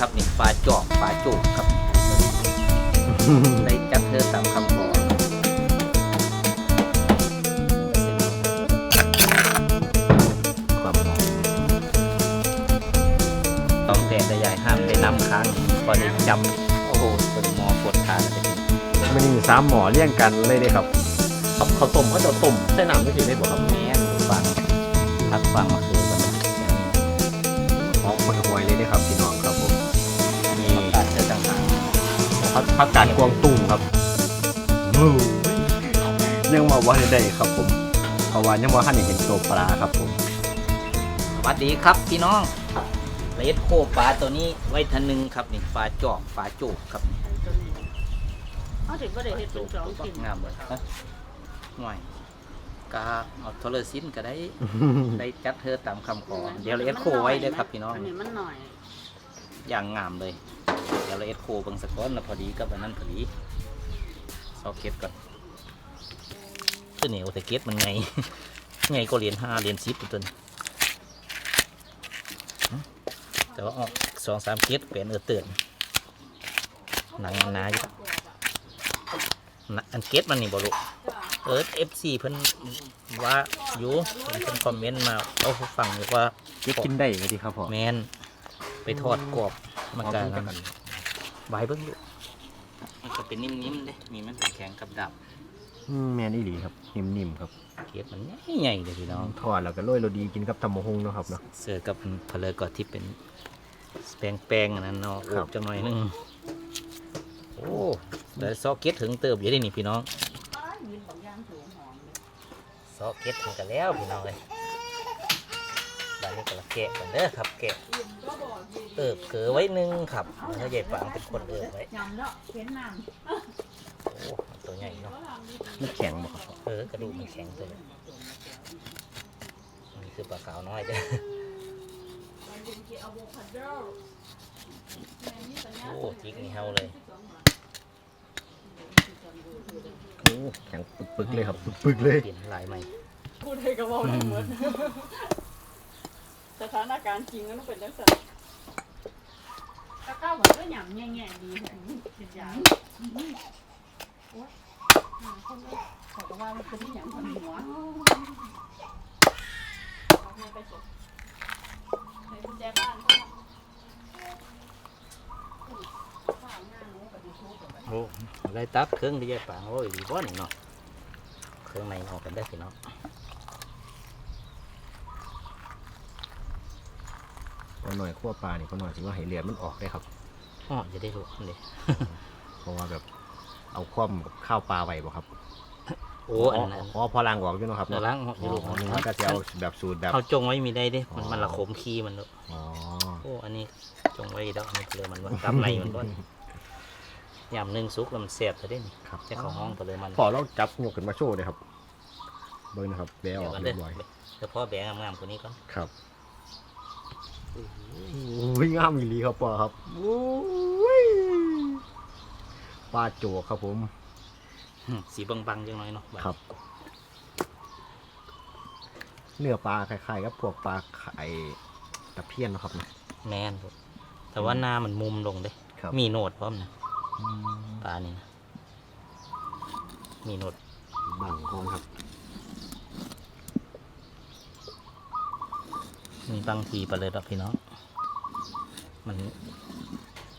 ครับนี่ปลาจอกปลาโจกครับได้จับเธอตามคำขอความหอมต้องแต่ได้ใหญ่ห้ามได้น้ำค้างพอได้จำโอ้โหตัวหมอปวดทานเลยมันมีสามหมอเลี้ยงกันเลยเด้ครับครับเขาวต้มเขาจะต้มใส่น้ำไม่ถึงได้บ่ครับแม่นฟังพักฟังมาคือกันนะหอมคนหวยเลยเด้ครับพี่น้อง พักพักการกวางตุ้งครับอู้ยยังมาว่าได้ครับผมเพราะว่ายังว่าท่านได้เห็นตัวปลาครับผมสวัสดีครับพี่น้องเลดโคปลาตัวนี้ไว้ทันหนึงครับนี่ปลาจอกปลาโจกครับเขาถือว่าได้เฮ็ดเป็นสองชิ้นงามเลยฮะหน่อยกาเอาโทรศิลป์ก็ได้ ได้จัดเธอตามคำขอ เดี๋ยวเราเอสโคไว้เด้อครับพี่น้องอันนี้มันหน่อย อย่างงามเลย เดี๋ยวเราเอสโคเบางสกก้อนแล้วพอดีกับอันนั้นพอดีซอกเก็ตก่อนคือเหนียวแต่เก็ตมันไง ไงก็เหรียญห้าเหรียญสิบตัวนี้หึแต่ว่าออกสองสามเก็ตเป็นเออเตือนหนังมันหนาอยู่หนังอันเก็ตมันนี่บรุเออเอฟซีเพิ่นว่าอยู่เพิ่นคอมเมนต์มาเอาฟังอยู่ว่าเก็บกินได้ไหมดีครับพ่อแมนไปทอดกรอบมันกลายกัมัน ใบเบิ้งอยู่มันก็เป็นนิ่มๆเด้มีมันเป็นแข็งกับดับแมนอีหลีครับ นิ่มๆครับเก็บมันใหญ่ๆเลยพี่น้อง ทอดแล้วก็โรยโรดีกินกับตำมะฮงเนาะครับเนาะ เสือกับเพลอกอที่เป็นแป้งแป้งๆอันนั้นเนาะครับอบจังหน่อยนึงโอ้แต่ซอกเก็ตถึงเติบอยู่ได้นี่พี่น้องซอกเก็ตถึงกันแล้วพี่น้องเลย บานนี้ก็ละแกะกันเด้อครับแกะเอิบเกลือไว้หนึงครับแล้วก็ใหญ่ปังเป็นคนเอิบไว้จำแล้วเห็นน้โอ้ตัวใหญ่เนาะมันแข็งบ่ครับเออกระดูกมันแข็งตัวนี้นี่คือปลาขาวน้อยเด้อโอ้จิกนี่เฮาเลยโอ้แข็งปึกๆเลยครับปึกๆเลยเปลี่ยนลายใหม่ำพูดให้กับว่าได้หมด สถานการณ์จริงมันเป็นจังซั่นตะก้าวเหมือนก็หยำแง่ๆดีเห็นอย่างโอ๊ยคนนี้เขาก็ว่ามันเป็นที่หยำคนหัวเอาเงินไปส่งให้กุญแจบ้านเขาข้าวหน้าหนูกับดิชูกับโอ้ได้ตับเครื่องที่แยกปางโอ้ยดีบ่นี่เนาะเครื่องในออกกันได้พี่น้อง พอหน่อยคั่วปลานี่พอหน่อยถือว่าให้เลือดมันออกได้ครับอ๋อจะได้รู้เลยเพราะว่าแบบเอาคว่ำกับข้าวปลาไว้บ่ครับโอ้อันนั้นอ๋อพอล้างออกอยู่เนาะครับเดี๋ยวล้างอ๋อยู่ลูกอนึกว่าก็จะเอาแบบสูตรแบบเขาจงไว้มีได้เด้มันอ๋อมันละขมขี้มันเนอะอ๋อโอ้อันนี้จงไว้แล้วอันนี้เลยมันว่ากับในมันบ่ยำหนึ่งซุกแล้วมันเสียบจะได้นี่ครับจะเข้าห้องไปเลยมันพอเราจับงกขึ้นมาโชว์เลยครับเบิ้งนะครับแบะอเดี๋ยอวกกันเรีเด้ยบร้อยอเฉพาะแบงงามๆตัวนี้ก่อนครับ วิ่งงามอีหลีครับปอครับโอ้ยปลาโจกครับผมหึสีบางๆจังน้อยเนาะดครับ เนื้อปลาคล้ายๆกับพวกปลาไข่ตะเพียนเนาะครับนะแมนลูกแต่ว่าหน้ามันมุมลงเด้ครับมีโหนดพร้อมนะอืมปลานี่นะมีโหนดบังคองครับ มีบางทีไปเลยดอกพี่น้อง มัน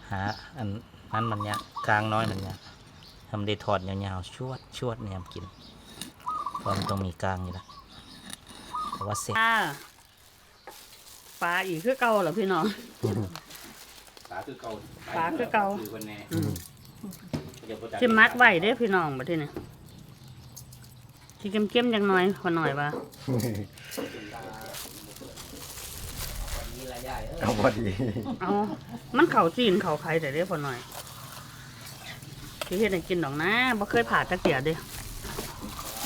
หาอันนั้นมันเนี้ยกลางน้อยมันเนี้ยทำได้ถอดยาวๆชวดชวดเนี่ยกินเพราะมันต้องมีกลางอยู่แล้วเพราะว่าเสร็จปลาปลาอีกคือเก่าเหรอพี่น้องปลาคือเก่าปลาคือเก่าคือวันแน่อืมสิมักไว้เด้อพี่น้องบัดนี้สิเข้มๆจังหน่อยพอหน่อยว่ามีราย ใหญ่เออก็พอดีเอามันเข้าจีนเข้าไข่แต่เด้อพอหน่อยสิเฮ็ดให้กินดอกนะบ่เคยผ่าตะเกียบเด้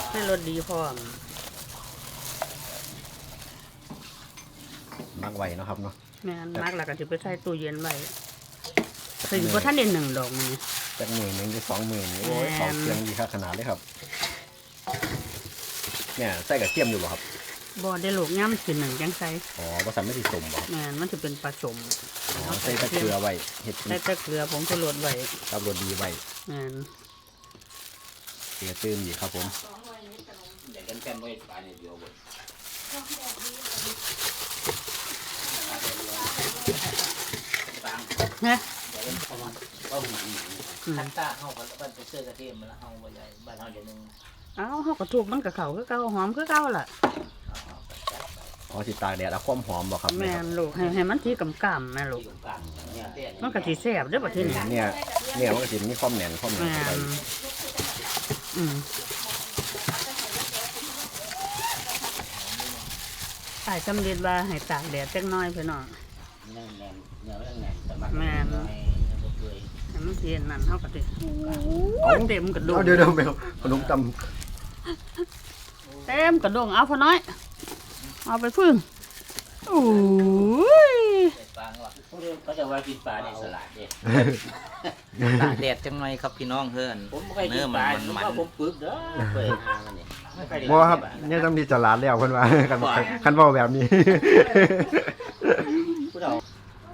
ให้รสดีพร้อมมักไว้เนาะครับเนาะแม่นมักแล้วก็สิไปใส่ตู้เย็นไว้ถึงบ่ทันได้หนึ่งดอกมื้อนี้จากหมื่นหนึ่งหรือสองหมื่นโอ้ยแม่นของเครื่องดีค่าขนาดเลยครับเนี่ยใส่กับเทียมอยู่บ่ครับ บ่ได้ลูกย่ำสิหนึ่งจังไสอ๋อภาษาไม่ติดสมบ่แม่นมันจะเป็นปลาสมอ๋อใส่ตะเกลือไว้เห็ดใส่แตะเกลือผมก็โรดไว้กับรสดีไว้แม่นเกลือตื้มอีกครับผมเดี๋ยวกันแกนไว้ปลาเนี่ยเดียวเว้ยปางนะเดี๋ยวกันประมาณก็หมันอืมคันตาเฮาก็บ้านไปเสื้อกระเทียมมาแล้วเฮาบ่ใหญ่บ้านเฮาเดี๋ยวนึงเอ้าเฮาก็ถูกมันก็เข้าคือเก่าหอมคือเก่าล่ะ อ๋อสิตากแดดเอาความหอมบ่ครับแม่เนี่ยนลูกให้ให้มันที่กำกำแม่ลูกที่กลางเนี่ยเตี้ยมันก็สิแซ่บเด้อบัดทีนี้เนี่ยเนี่ยมันก็สิมีความแหน่นความแหน่นแม่เข้าไปนอืมใส่สำเร็จว่าให้ตากแดดจักหน่อยพี่น้องแน่นแน่นเนื้อแน่นแต่มันแม่นน้อยบ่เปื่อยให้มันเย็นนั่นเฮาก็สิโอ้ยเต็มกระดูกเอาเดี๋ยวเดี๋ยวแมวขนมตเต็มกระดงเอาพอน้อย เอาไปพึ่งโอ้ยใส่ปลาว่ะพวกเรื่องเขาจะว่ากินปลาในสลัดเด้ตากแดดจังหน่อยครับพี่น้องเฮือนผมบ่เคยกินปลาผมว่าผมปึกเด้อเปิดหามันนี่ไม่เคยได้ำบ่ครับเนี่ยจำที่จลาดแล้วเพิ่นว่าคันคันเว้าแบบนี้ผู้เรา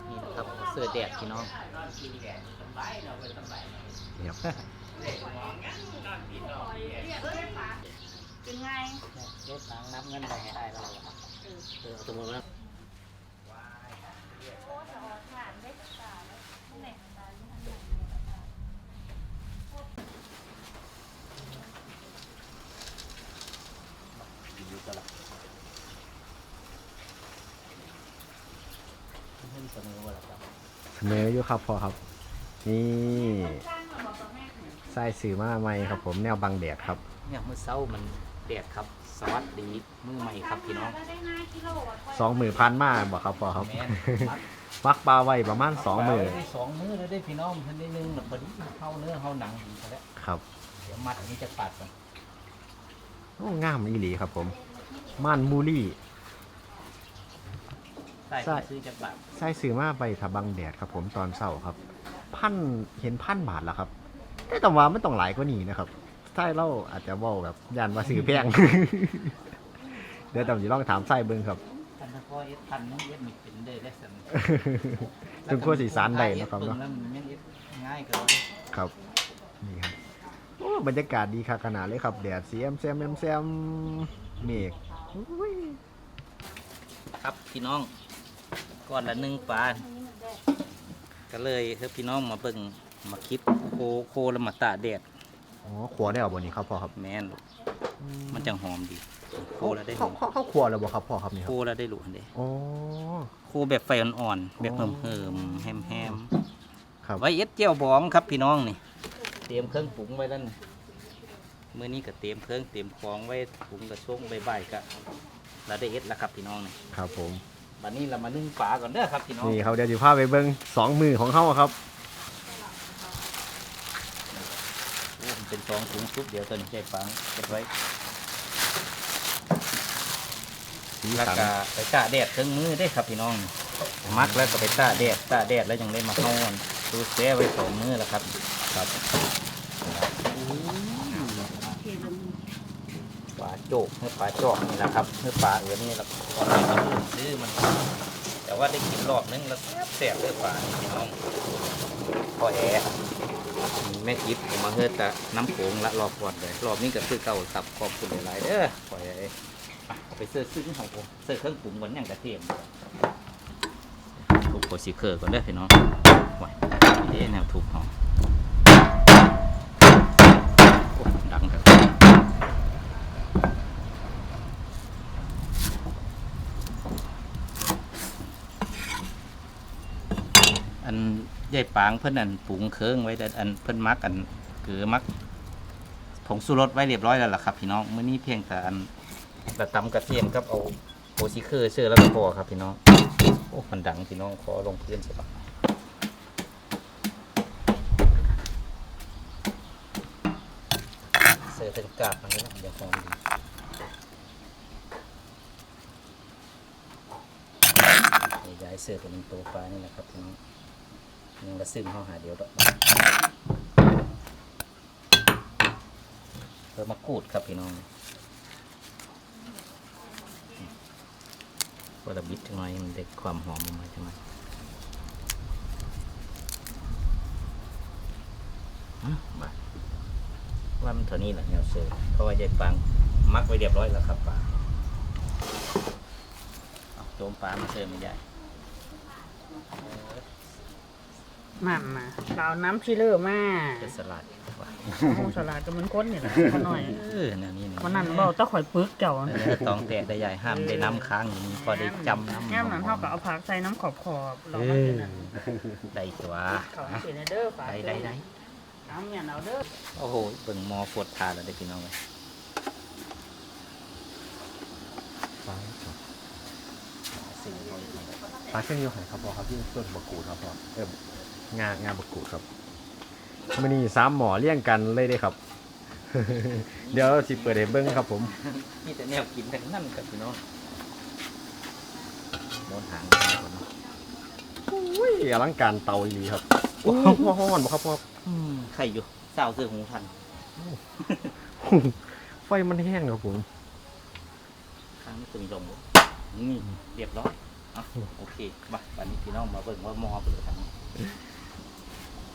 นี่นะครับเสื้อแดดพี่น้องเนี่ยเป็นไงเล็ดล้างนับเงินไปให้ได้แล้ว เออสมมติว่าอยู่ตลาดเพิ่นเสนอว่าละครับเสนออยู่ครับพอครับ นี่ใส่สื่อมาใหม่ครับผมแนวบังแดดครับ เนี่ยมือเช้ามันแดดครับ สวัสดีมื้อใหม่ครับพี่น้องสองมือพันมาบอกครับพอครับแม่นมัดฟักปลาไว้ประมาณสองมือได้สองมื้อแล้วได้พี่น้องเพิ่นได้หนึงแบบพอดีเฮาเนื้อเฮาหนังดีซะแล้วครับเดี๋ยวมัดอันนี้จะปัดก่อนโอ้งามอีหลีครับผม ม่านมูลี่ ใส่ใส่ ซื้อจะปัดใส่สื่อมาไปถ้าบังแดดครับผมตอนเช้าครับ พันเห็นพันบาทแล้วครับ แต่ต้องว่าไม่ต้องหลายกว่านี้นะครับ ใส่เล่าอาจจะเว่าแบบยันว่าซื้อแพง เดี๋ยวต้องจะลองถามไส้เบิ้งครับพันตะกอเอ็ดพันนึงเอ็ดมีเป็นเด้อได้สันถึงขั้วสีสารได้นะครับเนาะ แล้วมันเอ็ดง่ายเกินครับนี่ครับโอ้บรรยากาศดีค่ะขนาดเลยครับแดดสีแอมแซมแอมแซมเมฆอุ้ยครับพี่น้องก้อนละหนึ่งปลาก็เลยเฮ้ยพี่น้องมาเบิ่งมาคิดโคโคแล้วมาตากแดด อ๋อขัวได้เหรอบนนี้ครับพ่อครับแม่นลูกมันจังหอมดีโคแล้วได้หเขาอมเขาเขาขัวแล้วบ่ครับพ่อครับนี่คโครับแล้วได้หลุนเด้อ๋อ โคแบบไฟอ่อนๆแบบอ๋เหิอมๆแฮมครับ ๆไว้เอ็ดเจียวบองครับพี่น้องนี่เตรียมเครื่องปรุงไว้แล้วนี่มื้อนี้ก็เตรียมเครื่องเตรียมของไว้ปรุงกระช่วงใบายๆก็เราได้เอ็ดแล้วครับพี่น้องนี่ครับผม บัดนี้เรามานึ่งปลาก่อนเด้อครับพี่น้อง นี่เขาเดี๋ยวจะพาไปเบิ้งสองมือของเขาครับ โอ้มัน เป็นซองถุงซุปเดี๋ยวตอนนี้ใส่ปลาเก็บไว้สีแล้วสันก็ไปตากแดดเครื่องมือได้ครับพี่น้อง มักแล้วก็ไปตากแดดตากแดดแล้วยังได้มาเข้าอนดูแซ่ไว้สองมือแล้วครับ ครับปลาโจกเนื้อปลาจอกนี่แหละครับเนื้อปลาเอือนี่แหละตอนนี้มันซื้อมัน แต่ว่าได้กินรอบนึงแล้วแซ่บๆเลยปลานี่พี่น้องพอแอ แม่คิดผมมาเฮ็ดแต่น้ำโขงละรอบก่อนเลยรอบนี้ก็ซื้อเก่าสับขอบคุณหลายๆเด้อพอแออะเอยไปเสื้อซื้อของผมเสื้อเครื่องปรุงก่อนอย่างกระเทียมทุบโคชิเคอร์ก่อนเด้อพี่น้องไหวเอ๊แนวถูกหอมโอ้ดังครับอัน ยายปางเพิ่นอันปรุงเครื่องไว้แต่อันเพิ่นมักอันคือมักผงสูรสไว้เรียบร้อยแล้วล่ะครับ พี่น้องมื้อนี้เพียงแต่อันแต่ตำกระเทียมครับเอาโอซิเคอร์เชื่อแล้วก็พอครับพี่น้องโอ้มันดังพี่น้องขอลงพื้นสิครับเสือเป็นกาบมันนี้นะเดี๋ยวหอมดีย้ายเสือเป็นตัวปลานี่แหละครับพี่น้อง ยังละซึ่งเข้าหาเดียวดอกเพิ่มมะกรูดครับพี่น้องพอเราบิดจังหน่อยมันได้ความหอมออกมาจังหน่อยอะมาว่ามันเท่านี้แหละแนวเสิร์เพราะว่ายายปังมักไว้เรียบร้อยแล้วครับปลาเอาโจมปลามาเสิร์ฟไม่ได้ มามาเราเอาน้ำชิลเลอร์มาเป็นสลัดว่ะโอ้สลัดก็มันข้นนี่แหละขอหน่อยเออแนวนี้นี่วันนั้นเบาต้องข่อยปึกเจ้าเออตองแตกได้ใหญ่ห้ามได้น้ำค้างอย่างนี้พอได้จำน้ำแง่มนั้นเท่ากับเอาผักใส่น้ำขอบขอบๆเราเอก็กิอนน่ะได้ตัวเขาเสียในเด้อฝากได้ได้ได้เอาเนี่ยเอาเด้อโอ้โหเบิ่งหมอฟดทานแล้วได้พี่น้องเลยปลาสิ่งที่เขาปลาเช่นนี้หอยครับพ่อครับที่ต้นบะกรูดครับพ่อเออ งางาบะกรูดครับมันนี่สามหมอเลี่ยงกันเลยเด้ครับ เดี๋ยวสิเปิดให้เบิ้งครับ ผมมีแต่แนวกินทั้งนั้นกับพี่น้องโมนหางคนอุ้ยอลังการเตาอีหลีครับโอ้โหพ่อฮ้อนบ่ครับพ่ออืมไข่อยู่สาวเสื้อหูทันไฟมันแห้งครับผมข้างนี้จะมีลมอยู่นี่เรียบร้อยอะโอเคมาวันนี้พี่น้องมาเบิ่งว่าหมอเปิดทางนี้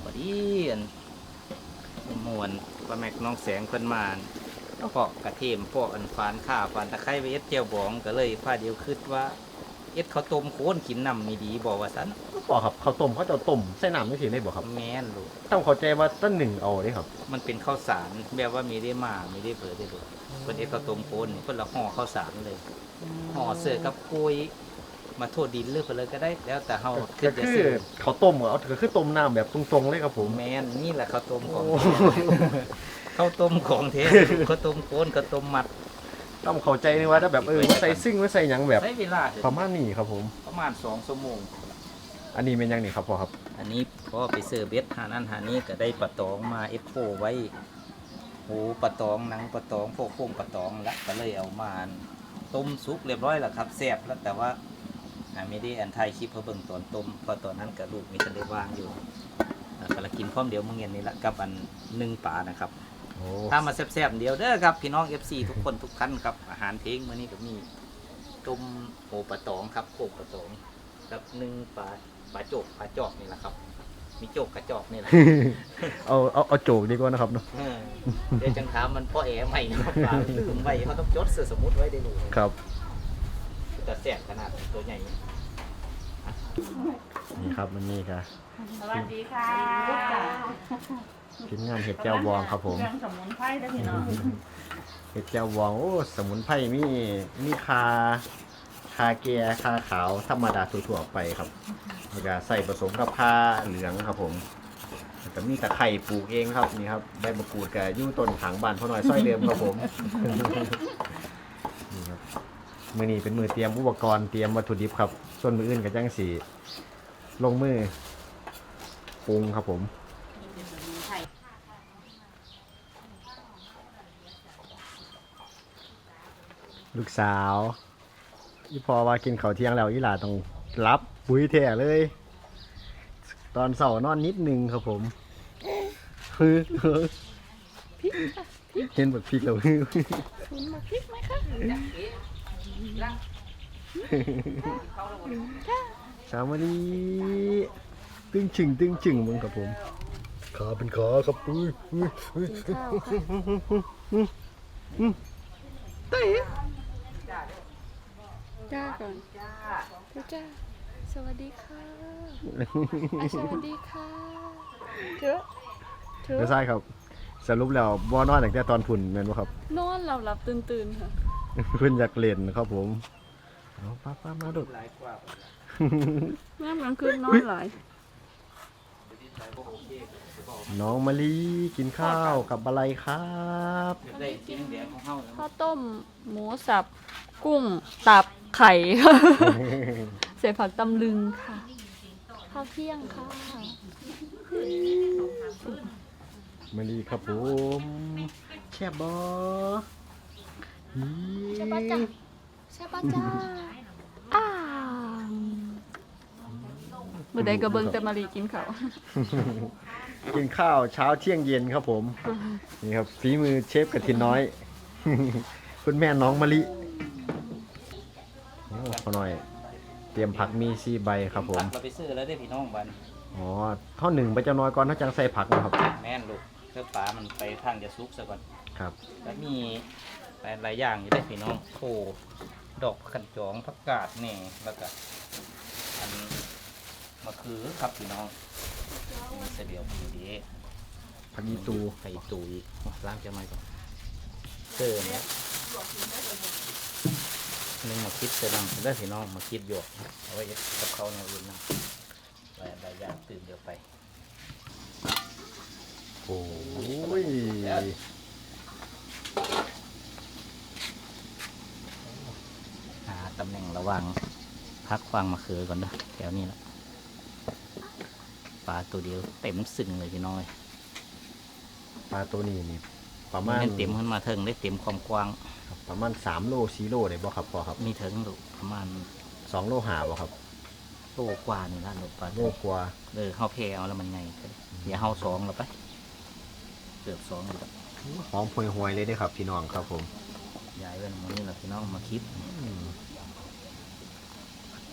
บัดนี้อันมวนปลาแม็กน้องแสงเพิ่นมาแล้วก็กระเทียมพวกอันฟานข้าฟานตะไคร้ไปเอ็ดเจียวบองก็เลยพาเดียวคิดว่า เอ็ดข้าวต้มโค้นกินน้ำมีดีบอกว่าสันพ่อครับข้าวต้มเขาจะต้มใส่น้ำไม่ถึงได้บ่ครับ แม่นลูกต้องเข้าใจว่าต้นหนึ่งเอาเด้ครับ มันเป็นข้าวสารแบบว่ามีได้มามีได้เปิดได้ลูกเพิ่นเอ็ดข้าวต้มโค้นนี่เพิ่นละห่อข้าวสารเลยห่อเสื้อกับปุย มาโทษดินเลือกไปเลยก็ได้ แล้วแต่เฮาก็ขึ้นจะคือซื้อข้าวต้มเอาก็คือต้มน้ำแบบตรงๆเลยครับผม แม่นนี่แหละข้าวต้มของโอ้ข้าวต้มของเทข้าวต้มโค้นข้าวต้มมัดต้องเข้าใจนึงว่าถ้าแบบเออใส่ซิ่งไม่ใส่หยังแบบใช้เวลาเถประอะมาณนี้ครับผม ประมาณ2ชั่วโมง อันนี้เป็นหยังนี่ครับพ่อครับ อันนี้พอไปเสิร์ฟเบ็ดหานั่นหานี้ก็ได้ปลาตองมาเอ็กโปไว้หูปลาตองหนังปลาตองพวกโค้งปลาตองแล้วก็เลยเอามาต้มซุปเรียบร้อยแล้วครับแซ่บแล้วแต่ว่า อ่าไม่ได้อันไทยคลิปเพื่อเบิ่งตอนต้มเพราะตอนนั้นกับลูกมีทันได้ว่างอยู่อ่าก็ละกินพร้อมเดียวมื้อเย็นนี้ละกับอันหนึ่งปลานะครับ โอ้ถ้ามาแซ่บๆเดียวเด้อครับพี่น้อง FC ทุกคนทุกท่านครับอาหารเพลงมื้อนี้ก็มีต้มโหปลาตองครับโคกปลาตองกับหนึ่งปลาปลาโจกปลาจอกนี่แหละครับ มีโจกกระจอกนี่แหละ เอาเอาเอาโจกดีกว่านะครับเนาะเออเดี๋ยวจังถามมันพ่อแอใหม่นะครับปลาลืมไว้เขาต้องจดเสื้อสมุดไว้ได้ดูครับ แต่แสบขนาดตัวใหญ่นี่ครับมันนี่ครับสวัสดีค่ะทีมงานเห็ดแก้วบองครับผมเครื่องสมุนไพรเด้อพี่น้องเห็ดแก้วบองโอ้สมุนไพรมีมีคาคาเกียคาขาวธรรมดาทั่วๆไปครับแล้วก็ใส่ผสมกับผ้าเหลืองครับผมแล้วก็มีตะไคร่ปลูกเองครับนี่ครับใบมะกรูดกับยู่ต้นถางบานพ่อหน่อยซอยเดิมครับผมนี่ครับ มือนี้เป็นมือเตรียมอุปกรณ์เตรียมวัตถุดิบครับ ส่วนมืออื่นกับจังสีลงมือปรุงครับผมลูกสาวอีพอว่ากินข้าวเที่ยงแล้วอีหลาต้องรับปุ๋ยแท้เลย ตอนเสาร์นอนนิดนึงครับผมฮือเห็นแบบพริกแล้วฮือคุณมาพริกไหมคะ สามวันนี้ตึงชึงตึงชึงมึงครับผมขาเป็นขาครับปุ้ยอุ้ยอุ้ยกินข้าวค่ะเต้จ้าก่อนจ้าจ้าสวัสดีค่ะอะสวัสดีค่ะเถอะเถไม่อะใช่ครับสรุปแล้วบ่นอนตั้งแต่ตอนฝุ่นแม่นบ่ครับ นอนหลับหลับตื่นตื่นๆค่ะ เพิ่นอยากเล่นครับผมเอาป้าป้ามาดูหลายกว่าแม่กลางคืนนอนหลายน้องมะลิกินข้าวกับอะไรครับได้กินแดงของเฮาแล้วข้าวต้ม หมูสับ กุ้ง ตับ ไข่ค่ะใส่ผักตำลึงค่ะ ข้าวเที่ยงค่ะมะลิครับผม แช่บบอ ใช่ปะจ๊ะใช่ปะจ้าอ้าวเมื่อใดก็เบิ่งแต่มารีกินข้าวกินข้าวเช้าเที่ยงเย็นครับผม นี่ครับฝีมือเชฟกระทินน้อย คุณแม่น้องมะลิโอ้พอหน่อย เตรียมผักมีซีใบครับผมผักเราไปซื้อแล้วได้อพี่น้องบ้านอ๋อท่อหนึ่งไปจะน้อยก่อนถ้าจังใส่ผักนะครับ แม่นลูกเพื่อปลามันไปทางจะซุกซะก่อนครับ แล้วมี หลายๆอย่างอยู่ได้อพี่น้องโอ้ดอกขันจองผักกาดแหน่แล้วก็อันมะคือครับพี่น้องมีเสดียวดีดีผักยีตูไปตูอีกล้างจะไม่ก่อนเติมแล้วนึงมาคิดเติมได้อพี่น้องมาคิดหยอกเอาไว้กับเขาอย่างอื่นนะหลายหลายอย่างตื่นเดียวไป โอ้ย หา ตำแหน่งระหว่างพักควางมะเขือก่อนนะแถวนี้ละปลาตัวเดียวเต็มสึงเลยพี่น้อยปลาตัวนี้นี่ประมาณไม่เต็มขึ้นมาเทิงได้เต็มความกว้างครับประมาณสามโลสี่โลได้บ่ครับพ่อครับ มีเทิงลูกประมาณสองโลหาบ่ครับโลกว่านี่ละลูกปลาโลกว่าเออเข้าเพลเอาแล้วมันไงอย่าเข้าสองแล้วไปเกือบสองแล้วหอมห่วยๆเลยเด้อครับพี่น้องครับผมยายเว้นมันนี่แหละพี่น้องมาคิด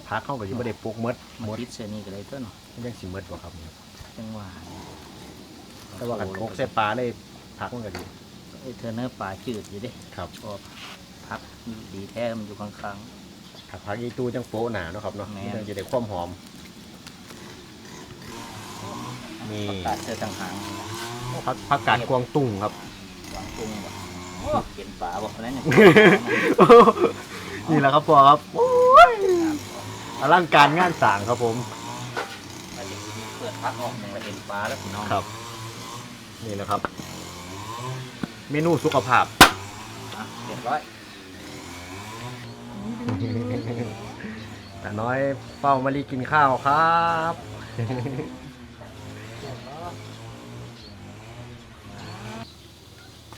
พักเข้ากับยังไม่ได้ปลูกหมดมาหมดคิดเสื้อนี้ก็ได้ต้นยังสิหมดบ่ครับจังหวะแต่ว่ากันโคกใส่ปลาเลยพักมันก็ดีไอ้เทอร์เนอร์ปลาจืดอยู่เด้ครับพอพักดีแท้มันอยู่ข้างถ้าพักยีตูจังโป๊หนาเนาะครับเนาะแม่นมันจะได้ความหอมๆนี่ประกาศเสื้อต่างหางพักพักกาดกวางตุ้งครับวางตุ้งบ่เห็นปลาบอกนั้นเนี่ยนี่แหละครับพ่อครับโอ้ยอลังการงานสร้างครับผมมาถึงเปิดพักออกหนึ่งเราเห็นปลาแล้วพี่น้องครับ นี่แหละครับ เมนูสุขภาพ อะเรียบร้อยแต่น้อยเฝ้ามารีกินข้าวครับ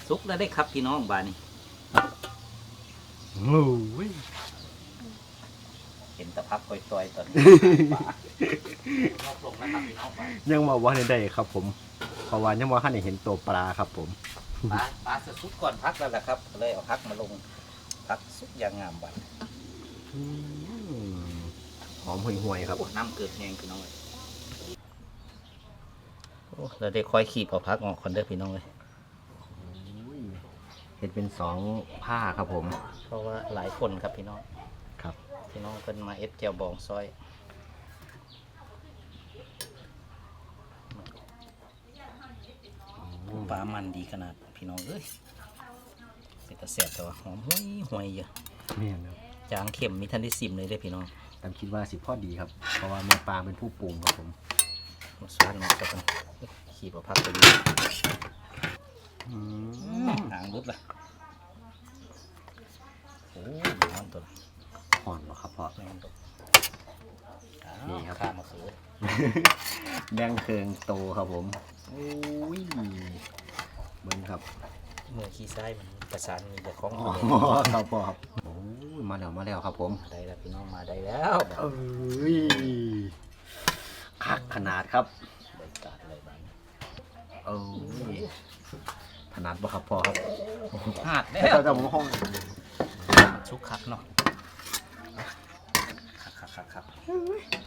สุกแล้วได้ครับพี่น้องบานนี้ โอ้ย เห็นแตะพักต่อยๆตอนนี้ปลาลอกลงนะครับพี่น้องปลายังมาว่าได้ครับ ผมเพราะว่ายังว่าท่านได้เห็นตัวปลาครับ ผมปลาปลาจะสุกก่อนพักแล้วแหละครับก็เลยเอาพักมาลงพักสุกอย่างงามบัดอืมหอมห่วยๆครับโอ้น้ำเกิดแหงพี่น้องเลยโอ้เราได้คอยขีบเอาพักออกคนเด้อพี่น้องเลยเห็นเป็นสองผ้าครับผม เพราะว่าหลายคนครับพี่น้องครับ พี่น้องเพิ่นมาเอ็ดเจียวบองซอยปลามันดีขนาดพี่น้องเอ้ยเป็นตะแสบแต่ว่าหอมห้วยห้วยเยอะนี่ครับจางเข็มมีทันได้ซิมเลยเด้อพี่น้องตามคิดว่าสิพอดีครับ เพราะว่าแม่ปลาเป็นผู้ปรุงครับผมมาสวนมาสักกันขี่ปลาพักไปดูหางรุดละโอ้ยนอนตัว ละอ่อนเหรอครับพ่อแม่งตัวนี่ครับ ข้ามมาคือแดงเคืองโตครับผมโอ้ยเบิ้งครับมือขี้ซ้ายมันประสานมีแต่ของอ๋ออยู่ครับพ่อครับโอ้ยมาแล้วมาแล้วครับผมได้แล้วพี่น้องมาได้แล้วเอ้ยคักขนาดครับบริการอะไรบ้างเอ้ยขนาดบ่ครับพ่อครับพลาดแล้แล้ววจะมห้องชุกคักเนาะ คักคักคักคัก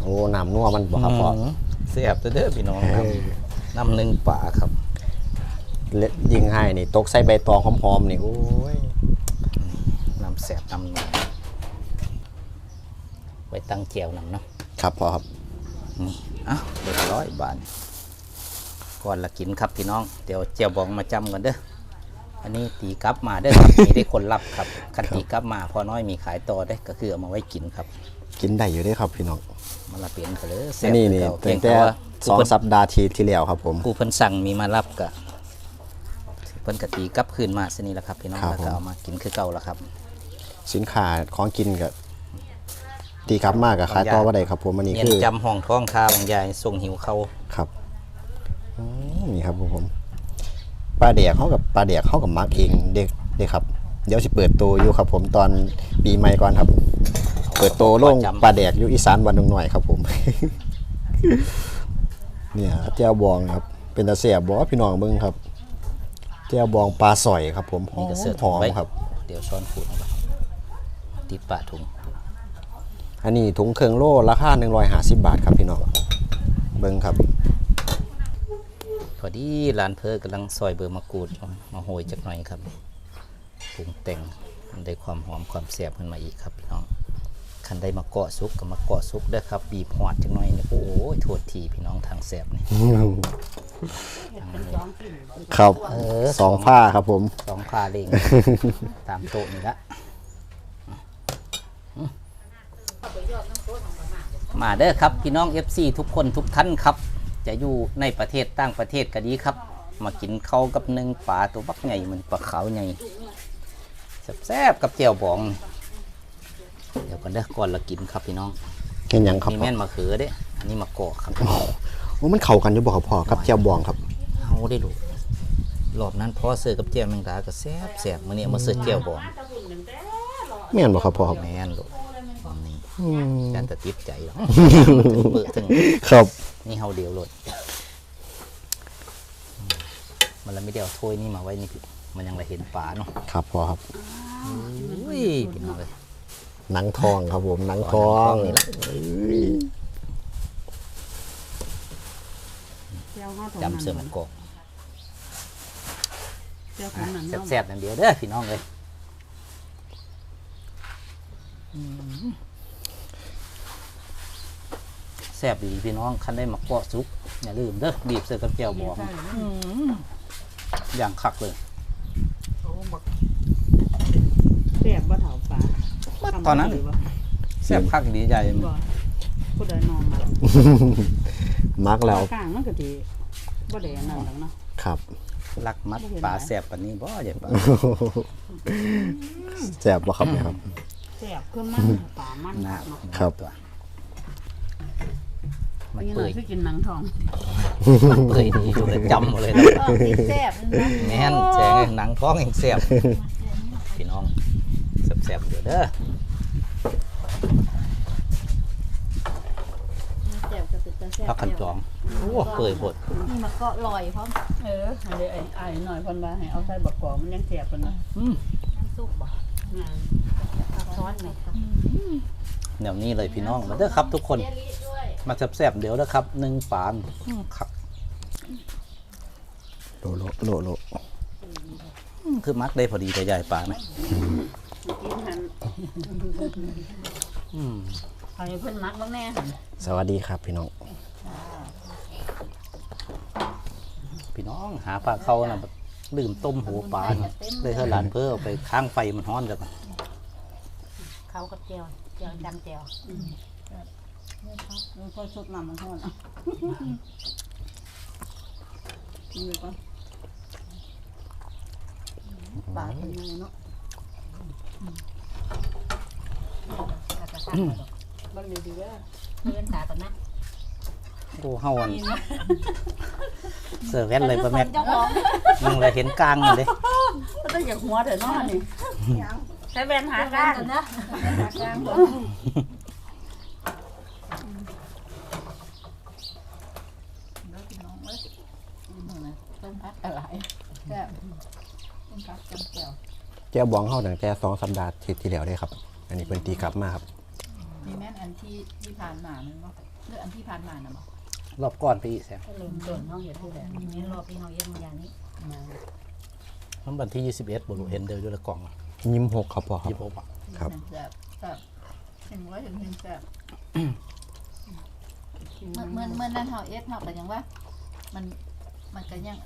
โอ้น้ำนัวมันบ่ครับพ่อเสียบเด้อพี่น้องน้ำน้ำหนึ่งป่าครับเล็ดยิงให้นี่ตกใส่ใบตองหอมๆนี่โอ้ยน้ำแสบน้ำหนึ่งไว้ตั้งเจียวน้ำเนาะครับพ่อครับนี่อะเรียบร้อยบาทก่อนละกินครับพี่น้องเดี๋ยวเจียวบองมาจำกันเด้อ อันนี้ตีกลับมาเด้อครับ มีได้คนรับครับคันตีกลับมาพอน้อยมีขายต่อได้อก็คือเอามาไว้กินครับกินได้อยู่เด้ครับพี่น้องมันละเปลี่ยนกันเลยแซ่อับนนี้นี่คือเก่าตั้งเพีแต่ยว่าสองสัปดาห์ที่ที่แล้วครับผม ผู้เพิ่นสั่งมีมารับกะเพิ่นกะตีกลับคืนมาสนี่แหละครับพี่น้องครับแล้วก็ผม เอามากินคือเก่าแล้วครับ สินค้าของกินกับตีกลับมากกับขายต่อว่าได้ครับผมอันนี้เนียคืนอจำห้องท้องคาบางยายส่งหิวเขาครับอืมนี่ครับผม ปลาเดียกเขากับปลาเดียกเขากับมักเองเด็กเด็กครับ เดี๋ยวสิเปิดตัวอยู่ครับ ผมตอนปีใหม่ก่อนครับ เปิดตัวโล่งปลาแดกอยู่อีสานวันหนึ่งหน่อยครับ ผม เนี่ยเจ้าบองครับ เป็นตาเสียบอพี่น้องเบิ้งครับเจ้าบองปลาสอยครับ ผมหอนี่มก็เสื้อหถุงอมไว้ครับ เดี๋ยวช้อนขูดเอาไปติดปะถุงอันนี้ถุงเครื่องโล่ราคา150 บาทครับพี่น้องเบิ่งครับ พอดีร้านเพอกำลังซอยเบอร์มะกรูดมาโหยจักหน่อยครับปรุงแต่งมันได้ความหอมความแซ่บขึ้นมาอีกครับพี่น้องคันได้มาเกาะซุกก็มาเกาะซุกเด้อครับ บีบหอดจักหน่อยนี่โอ้ยโทษทีพี่น้องทางแซ่บนี่เป็นสองกินบ่ครับเออสองผ้าครับผมสองคาเลงตามโต๊ะนี่ละมาเด้อครับ พี่น้อง FC ทุกคนทุกท่านครับ จะอยู่ในประเทศต่างประเทศก็ดีครับ มากินข้าวกับหนึ่งปลาตัวบักใหญ่เหมือนปลาขาวใหญ่แซ่บๆกับเจียวบอง เดี๋ยวกันเด้อก่อนละกินครับพี่น้องเห็นหยังครับนี่แม่นมะเขือเด้ อันนี้มะกอกครับโอ้มันเข้ากันอยู่บ่ครับพ่อกับเจียวบองครับเอาได้ลูกรอบนั้นพอเสิร์ฟกับเจียวแมงดาก็แซ่บแซ่บมื้อนี้เอามาเสิร์ฟเจียวบองตะบุญหนึ่งแต่รอแม่นบ่ครับพ่อครับแม่นลูกนี่อืม จันจะติดใจหรอกถึงเปิดถึง ครับ นี่เฮาเดียวโลดอืมมันละไม่ได้เอาถ้วยนี่มาไว้นี่พี่มันยังละเห็นปลาเนาะครับพ่อครับอุ้ยพี่น้องเลยหนังทองครับผมหนังทองหนังทองนี่ล่ะเอ้ยเจ้าห้าจำเสือมันกอกเจ้าของนั้นเนาะแซ่บๆนั่นเดียวเด้อพี่น้องเลยอืม แซ่บดีพี่น้องคันได้มาเกาะซุปอย่าลืมเด้อบีบเสือกับเจียวบองอย่างคักเลยแซ่บบ่เท่าปลาตอนนั้นแซ่บคักดีใจบ่ผู้ใดนอนมามักแล้วกลางมันก็ดีบ่ได้อันนั่นหรอกเนาะครับรักมัดปลาแซ่บปานนี้บ่อย่าปลาแซ่บบ่ครับเนี่ยครับแซ่บขึ้นมันปลามันหน้าเนาะครับตัว มันนี่เปื่เราอยสิกินหนังทองมันเปื่อยดีอยู่เลยจำหมดเลยนะแซ่บนะแม่นแจงไอ้หนังท้องเองแซ่บพี่น้องแซ่บๆเดี๋ยวเด้อแจ่วกับเป็ดตาแซ่บพักขันจองโอ้เปื่อยบดนี่มาเกาะลอยพร้อมเอออันนี้ไอ้ไอ้หน่อยเพิ่นว่าให้เอาใส่บักกอกมันยังแซ่บเพิ่นนะอืมน้ำซุปบ่งานช้อนไหมเดี๋ยวนี้เลยพี่น้องมาเด้อครับทุกคน มาแซ่บๆเดี๋ยวเด้อครับหนึ่งปานอืมคักโลโลโลโลอืมคือมักได้พอดีแต่ใหญ่ปลาไหมกินหันอืมให้เพิ่นมักบ่แน่หั่นสวัสดีครับพี่น้อง พี่น้องหาปลาเข้านะแบบลืมต้มหัวปลาน่ะเลยเฮาหลานเพื่อเอาไปข้างไฟมันฮ้อนจังเขากับเจียวเจียวจำเจียว มันค่อยสุดน้ำมันฮ้อนอะกินไปก่อนปลาเป็นไงเนาะแล้วก็ข้าวดอกบังดีๆเด้อเพื่อนตาก่อนนะโอ้เฮาอันเสิร์ฟแว่นเลยป้าแม่เจ้าของมึงเลยเห็นกลางเลยก็ต้องอยากหัวเถอะเนาะนี่ใช้แว่นหาหาก้ากันนนะหากันต้มพัดอะไรแซ่บต้มพัดจำเจียว เจียวบองเข้าตั้งแต่สองสัปดาห์ที่ที่แล้วเลยครับ อันนี้เป็นตีกลับมาครับมีแม่นอันที่ที่ผ่านมามันบ่หรืออันที่ผ่านมาน่ะบ่รอบก่อนไปอีกแซมก็ลืมต้นเนาะเห็ดผู้แดงนี่รอบที่เขาเย็นมาอย่างนี้มามันวันที่ 21บ่รู้เห็นเดินอยู่ในกล่องยิ้มหกครับพ่อครับยี่สิบหกอะครับ แซ่บแซ่บเห็นว่าเห็นเห็นแซ่บเมื่อเมื่อเมื่อนั้นเฮาเอสเฮาก็ยังว่า มันมันก็ยัง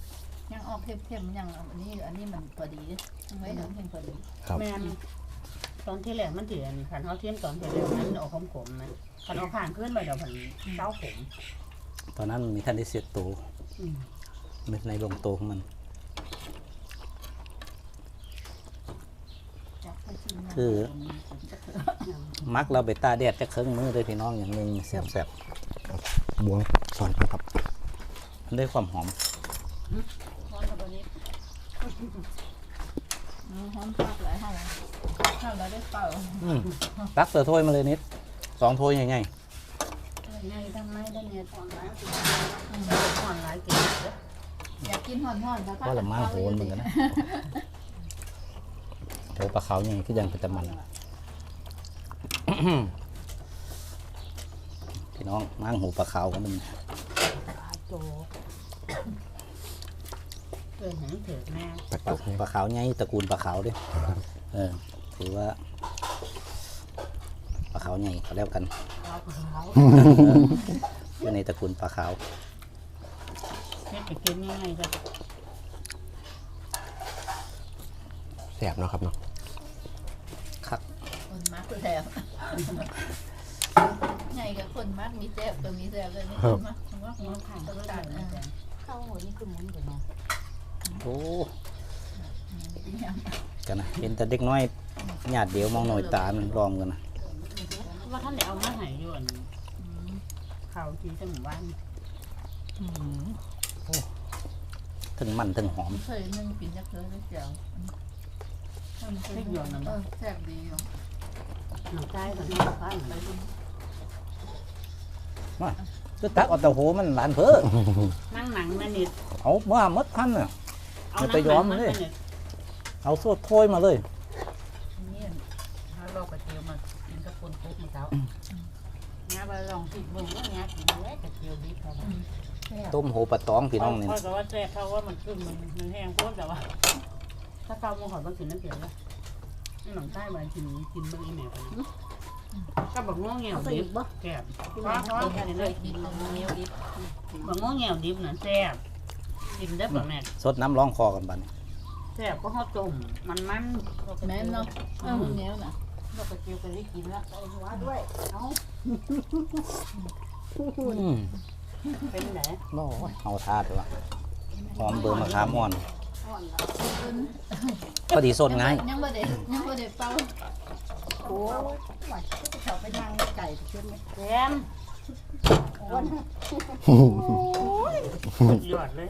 ยังออกเข้มๆยังอันนี้อันนี้มันพอดียังไว้เห็นเห็นพอดีครับ แม่นตอนที่แรกมันเถื่อนขันเขาเทียมตอนที่แรกมันออกขมๆนะขันเอาผ่านขึ้นไปเดี๋ยวมันเช้าขมตอนนั้นมีท่านได้เสียตัวอืมเม็ดในลงโตวของมัน จับไปชิมนะคือ มักเราไปตาแดดจะเครื่องมือเลยพี่น้องอย่างหนึงแซ่บบวงสอนกันครับๆมันได้ความหอมร้อนตัวนี้อืม หอมคักหลายเฮาเฮาแล้วได้เป่าอืมตักเสือถ้วยมาเลยนิดสองถ้วยใหญ่ไงทั้งไม้ได้เนี่ยตอนร้ายกินตอนร้ายกินเด้ออยากกินห่อนๆๆก็ละมาโหนเหมือนกันนะโอ้ปลาขาวใหญ่ก็ยังเป็นตะมัน พี่น้องมั่งหูปลาขาวของมันปลาโจ เออหนังเถิดแม่ปลาปลาจุกนี่ปลาขาวใหญ่ตระกูลปลาขาวเด้วยเออถือว่าปลาขาวใหญ่เขาแล้วกันปลาขาวอยู่ในตระกูลปลาขาวเฮ็ดไปกินง่ายๆจ้ะแสบเนาะครับเนาะคักคนมักแซ่บไงกับคนมักมีแซ่บก็มีแซ่บเลยมีคนมักคนมักน้องข้างก็ได้นะจ๊ะเข้าหัวนี่คือหมุนอยู่เนาะ โอ้เนี่ยกันนะเห็นแต่เด็กน้อยญาติเดียวมองหน่อยตามันรอมกันนะว่าท่านได้เอามาให้อยู่อันข้าวที่จังหวัดถึงมันถึงหอม เคยนึ่งกินจักเลยไม่เจียวมันเคยเออแซ่บดีอยู่หนังใต้กับน้องฟ้าไปดูก็ตักเอาแต่โหมันหลานเพ้อนั่งหนังมานิดเอาเมื่อมดพันน่ะเอา ไม่นั่งไปหย้นัองมมาเลยนิดเอาโซ่โทยมาเลยนี่ถ้าเรากระเจียวมากินกับคนคุกมาเจ้าง้าไปลองติดเบิ่งว่าง้ากินแล้วกระเจียวดิบเขาว่าต้มโหปลาตองพี่น้องนี่เขาก็ว่าแซ่บเขาว่ามันขึ้นมันมันแห้งโคตรแต่ว่า ถ้าเกาโมหอยมันกินน้ำเกลือแล้วหนังใต้มันกินกินเบิ่งอีเมลกันนะก็บอกง้อเงียวดิบแซ่บเพราะเพราะเคกินเลยยกินมันเหนียวดิบบอกง้อเงียวดิบน่ะแซ่บ กินได้แบบแม่สดน้ำร้องคอกันบัดนแซ่บก็เขาต้มมันมันแม่นเนาะเออเหนียวน่ะเราไปเจียวกันได้กินแล้วใส่หัวด้วยเอาอืมเป็นไหนโอ้ยเอาทาดเลยว่ะหอมเบอร์มะขามอ่อนอ่อนแล้วพอดีสดง่ายยังบ่ได้ยังบ่ได้เป่าโอ้ยไหวเขาไปนั่งไก่เชื่อไหมแซ่บอ้วน ยอดเลย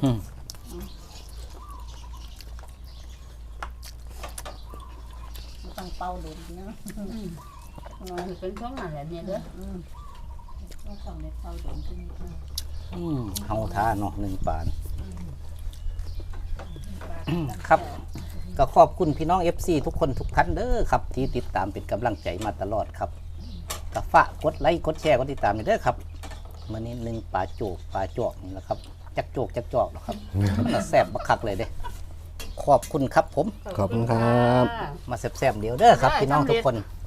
มันต้องเป่าโดนนะเป็นช่วงนั้นแหละเนี่ยเด้ออืมต้องต้องในเป่าโดนขึ้นนิดนึงอืมเอาทาเนาะหนึ่งปาน ครับ ก็ขอบคุณพี่น้อง FC ทุกคนทุกท่านเด้อครับ ที่ติดตามเป็นกำลังใจมาตลอดครับก็ฝากกดไลค์กดแชร์กดติดตามไปเด้อครับ มื่อนี้หนึ่งปลาโจกปลาจอกนี่แหละครับ จักโจกจักจอกหรอกครับมันก็แซ่บบักคักเลยเด้ ขอบคุณครับผม ขอบคุณครับ มาแซ่บๆเดี๋ยวเด้อครับพี่น้องทุกคนเ